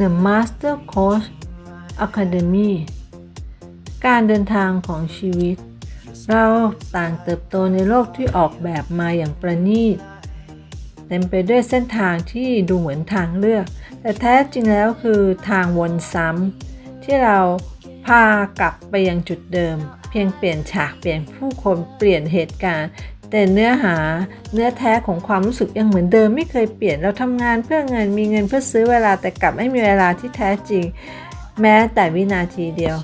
The Master Coach Academy การเดินทางของชีวิต เราต่างเติบโตในโลกที่ออกแบบมาอย่างประณีตเต็มไปด้วยเส้นทางที่ดูเหมือนทางเลือก แต่แท้จริงแล้วคือทางวนซ้ำที่เราพากลับไปยังจุดเดิม เพียงเปลี่ยนฉากเปลี่ยนผู้คนเปลี่ยนเหตุการณ์ แต่เนื้อหาเนื้อแท้ของความรู้สึกยังเหมือนเดิมไม่เคยเปลี่ยนเราทำงานเพื่อเงินมีเงินเพื่อซื้อเวลาแต่กลับไม่มีเวลาที่แท้จริง แม้แต่วินาทีเดียว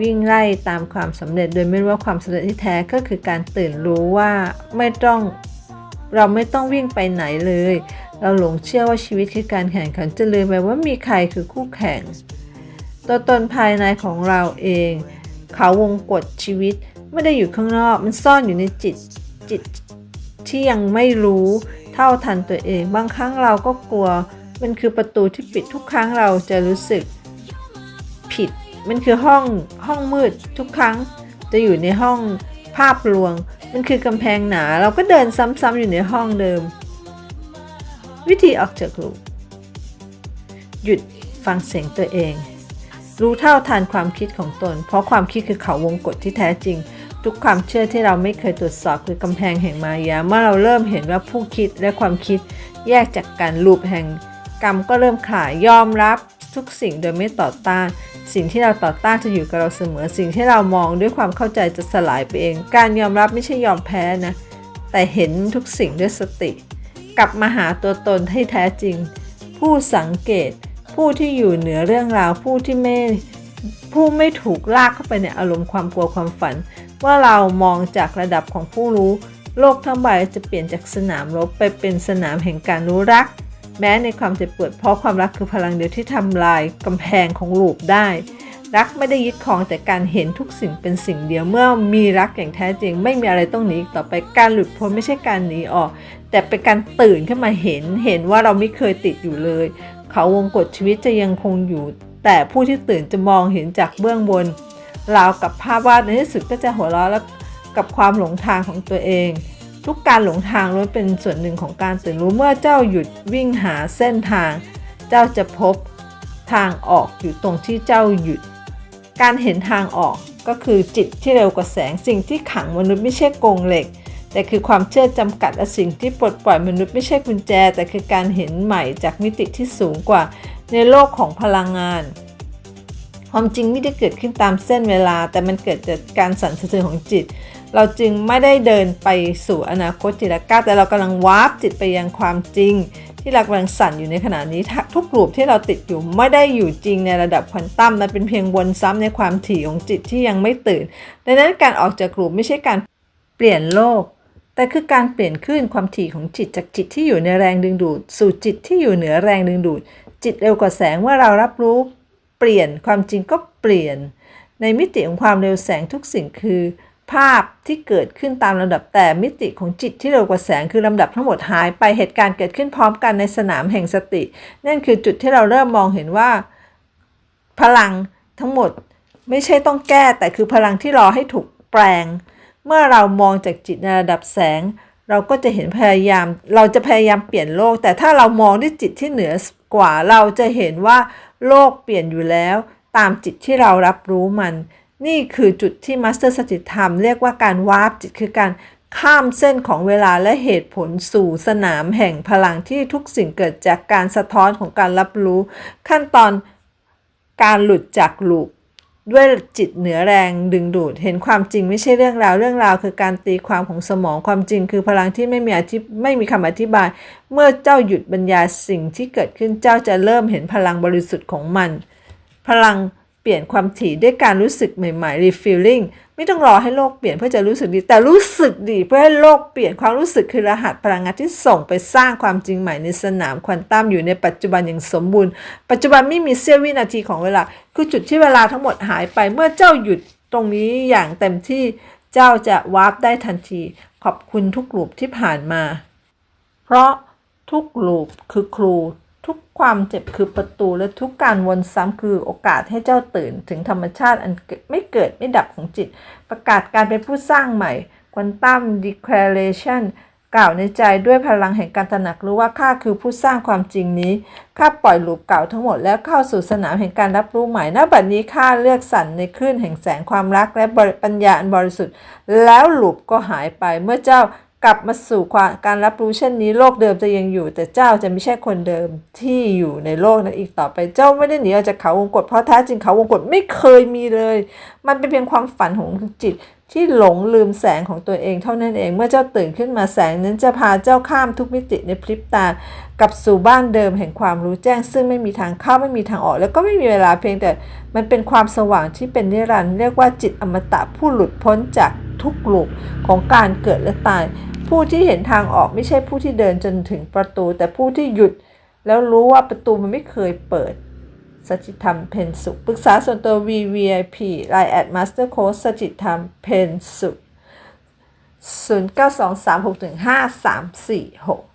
วิ่งไล่ตามความสำเร็จโดยไม่รู้ว่าความสำเร็จที่แท้ก็คือการตื่นรู้ว่าไม่ต้องเราไม่ต้องวิ่งไปไหนเลย เราหลงเชื่อว่าชีวิตคือการแข่งขันจะลืมไปว่ามีใครคือคู่แข่ง ตัวตนภายในของเราเอง เขาวงกฏชีวิตไม่ได้อยู่ข้างนอก มันซ่อนอยู่ในจิต จิตที่ยังไม่รู้เท่าทันตัวเอง บางครั้งเราก็กลัว มันคือประตูที่ปิดทุกครั้งเราจะรู้สึกผิด มันคือห้องห้องมืดทุกครั้งจะอยู่ในห้องภาพลวง มันคือกำแพงหนา เราก็เดินซ้ำๆอยู่ในห้องเดิม วิธีออกจากลูปหยุดฟังเสียงตัวเอง รู้เท่าทันความคิดของตน เพราะความคิดคือเขาวงกฏที่แท้จริง ทุกความเชื่อที่เราไม่เคยตรวจสอบคือกำแพงแห่งมายา เมื่อเราเริ่มเห็นว่าผู้คิดและความคิดแยกจากกันลูปแห่งกรรมก็เริ่มขายยอมรับทุกสิ่งโดยไม่ต่อต้าน สิ่งที่เราต่อต้านจะอยู่กับเราเสมอ สิ่งที่เรามองด้วยความเข้าใจจะสลายไปเอง การยอมรับไม่ใช่ยอมแพ้นะ แต่เห็นทุกสิ่งด้วยสติ กลับมาหาตัวตนให้แท้จริง ผู้สังเกต ผู้ที่อยู่เหนือเรื่องราว ผู้ที่ไม่ ผู้ไม่ถูกลากเข้าไปในอารมณ์ความกลัวความฝัน ว่าเรามองจากระดับของผู้รู้ โลกทั้งใบจะเปลี่ยนจากสนามรบไปเป็นสนามแห่งการรู้รัก แม้ในความเจ็บปวดเพราะความรักคือพลังเดียวที่ทำลายกำแพงของลูปได้ รักไม่ได้ยึดครองแต่การเห็นทุกสิ่งเป็นสิ่งเดียวเมื่อมีรักอย่างแท้จริง ไม่มีอะไรต้องหนีต่อไปการหลุดพ้นไม่ใช่การหนีออก แต่เป็นการตื่นขึ้นมาเห็นเห็นว่าเราไม่เคยติดอยู่เลย เขาวงกฏชีวิตจะยังคงอยู่ แต่ผู้ที่ตื่นจะมองเห็นจากเบื้องบนราวกับภาพวาดในที่สุดก็จะหัวเราะแล้วกับความหลงทางของตัวเอง ทุกการหลงทางล้วนเป็นส่วนหนึ่งของการตื่นรู้เมื่อเจ้าหยุดวิ่งหาเส้นทาง เจ้าจะพบทางออกอยู่ตรงที่เจ้าหยุด การเห็นทางออกก็คือจิตที่เร็วกว่าแสงสิ่งที่ขังมนุษย์ไม่ใช่กรงเหล็ก แต่คือความเชื่อจำกัดและสิ่งที่ปลดปล่อยมนุษย์ไม่ใช่กุญแจ แต่คือการเห็นใหม่จากมิติที่สูงกว่า ในโลกของพลังงาน ความจริงไม่ได้เกิดขึ้นตามเส้นเวลา แต่มันเกิดจากการสั่นสะเทือนของจิต เราจึงไม่ได้เดินไปสู่อนาคตจิตรก้าวแต่เรากำลังวาร์ปจิตไปยังความจริง ที่เรากำลังสั่นอยู่ในขณะนี้ทุกรูปที่เราติดอยู่ไม่ได้อยู่จริงในระดับควอนตัมมันเป็นเพียงวนซ้ำในความถี่ของจิตที่ยังไม่ตื่น ดังนั้นการออกจากรูปไม่ใช่การเปลี่ยนโลกแต่คือการเปลี่ยนคลื่นความถี่ของจิตจากจิตที่อยู่ในแรงดึงดูด สู่จิตที่อยู่เหนือแรงดึงดูด จิตเร็วกว่าแสงเมื่อเรารับรู้เปลี่ยนความจริงก็เปลี่ยน ในมิติของความเร็วแสงทุกสิ่งคือ ภาพที่เกิดขึ้นตามลำดับแต่มิติของจิตที่เร็วกว่าแสงคือลำดับทั้งหมดหายไปเหตุการณ์เกิดขึ้นพร้อมกันในสนามแห่งสติ นั่นคือจุดที่เราเริ่มมองเห็นว่า พลังทั้งหมดไม่ใช่ต้องแก้แต่คือพลังที่รอให้ถูกแปลง เมื่อเรามองจากจิตในระดับแสง เราก็จะเห็นพยายาม เราจะพยายามเปลี่ยนโลก แต่ถ้าเรามองด้วยจิตที่เหนือกว่า เราจะเห็นว่าโลกเปลี่ยนอยู่แล้ว ตามจิตที่เรารับรู้มัน นี่คือจุดที่มาสเตอร์สติธรรมเรียกว่าการวาร์ปจิตคือการข้ามเส้นของเวลาและเหตุผลสู่สนามแห่งพลังที่ทุกสิ่งเกิดจากการสะท้อนของการรับรู้ ขั้นตอนการหลุดจากลูป ด้วยจิตเหนือแรงดึงดูด เห็นความจริงไม่ใช่เรื่องราว เรื่องราวคือการตีความของสมองความจริง คือพลังที่ไม่มีอธิไม่มีคำอธิบาย เมื่อเจ้าหยุดบรรยายสิ่งที่เกิดขึ้นเจ้าจะเริ่มเห็นพลังบริสุทธิ์ของมัน พลังเปลี่ยนความถี่ด้วยการรู้สึกใหม่ๆ refilling ไม่ต้องรอให้โลกเปลี่ยนเพื่อจะรู้สึกดี แต่รู้สึกดีเพื่อให้โลกเปลี่ยนความรู้สึกคือรหัสพลังงานที่ส่งไปสร้างความจริงใหม่ในสนามควอนตัมอยู่ในปัจจุบันอย่างสมบูรณ์ ปัจจุบันไม่มีเสี้ยววินาทีของเวลา คือจุดที่เวลาทั้งหมดหายไปเมื่อเจ้าหยุดตรงนี้อย่างเต็มที่เจ้าจะวาร์ปได้ทันที ขอบคุณทุกลูปที่ผ่านมา เพราะทุกลูปคือครู ทุกความเจ็บคือประตูและทุกการวนซ้ำคือโอกาสให้เจ้าตื่น ถึงธรรมชาติอันไม่เกิดไม่ดับของจิต ประกาศการเป็นผู้สร้างใหม่ Quantum Declaration กล่าวในใจด้วยพลังแห่งการตระหนักรู้ว่าข้าคือผู้สร้างความจริงนี้ข้าปล่อยหลูปเก่าทั้งหมดแล้วเข้าสู่สนามแห่งการรับรู้ใหม่ณบัดนี้ข้าเลือกสรรในคลื่นแห่งแสงความรักและปัญญาอันบริสุทธิ์ แล้วหลูปก็หายไปเมื่อเจ้า กลับมาสู่ความการรับรู้เช่นนี้โลกเดิมจะยังอยู่ แต่เจ้าจะไม่ใช่คนเดิมที่อยู่ในโลกนั้นอีกต่อไปเจ้าไม่ได้หนีออกจากเขาวงกฏเพราะแท้จริงเขาวงกฏไม่เคยมีเลย มันเป็นเพียงความฝันของจิตที่หลงลืมแสงของตัวเองเท่านั้นเองเมื่อเจ้าตื่นขึ้นมาแสงนั้นจะพาเจ้าข้ามทุกมิติในพริบตากลับสู่บ้านเดิมแห่งความรู้แจ้ง ซึ่งไม่มีทางเข้าไม่มีทางออก แล้วก็ไม่มีเวลาเพียงแต่มันเป็นความสว่างที่เป็นนิรันดร์เรียกว่าจิตอมตะผู้หลุดพ้นจากทุกหลุมของการเกิดและตาย ผู้ที่เห็นทางออกไม่ใช่ผู้ที่เดินจนถึงประตู แต่ผู้ที่หยุดแล้วรู้ว่าประตูมันไม่เคยเปิดสจิตธรรมเพนสุปรึกษาส่วนตัว VVIP Line at Master Coach สจิตธรรมเพนสุ0923615346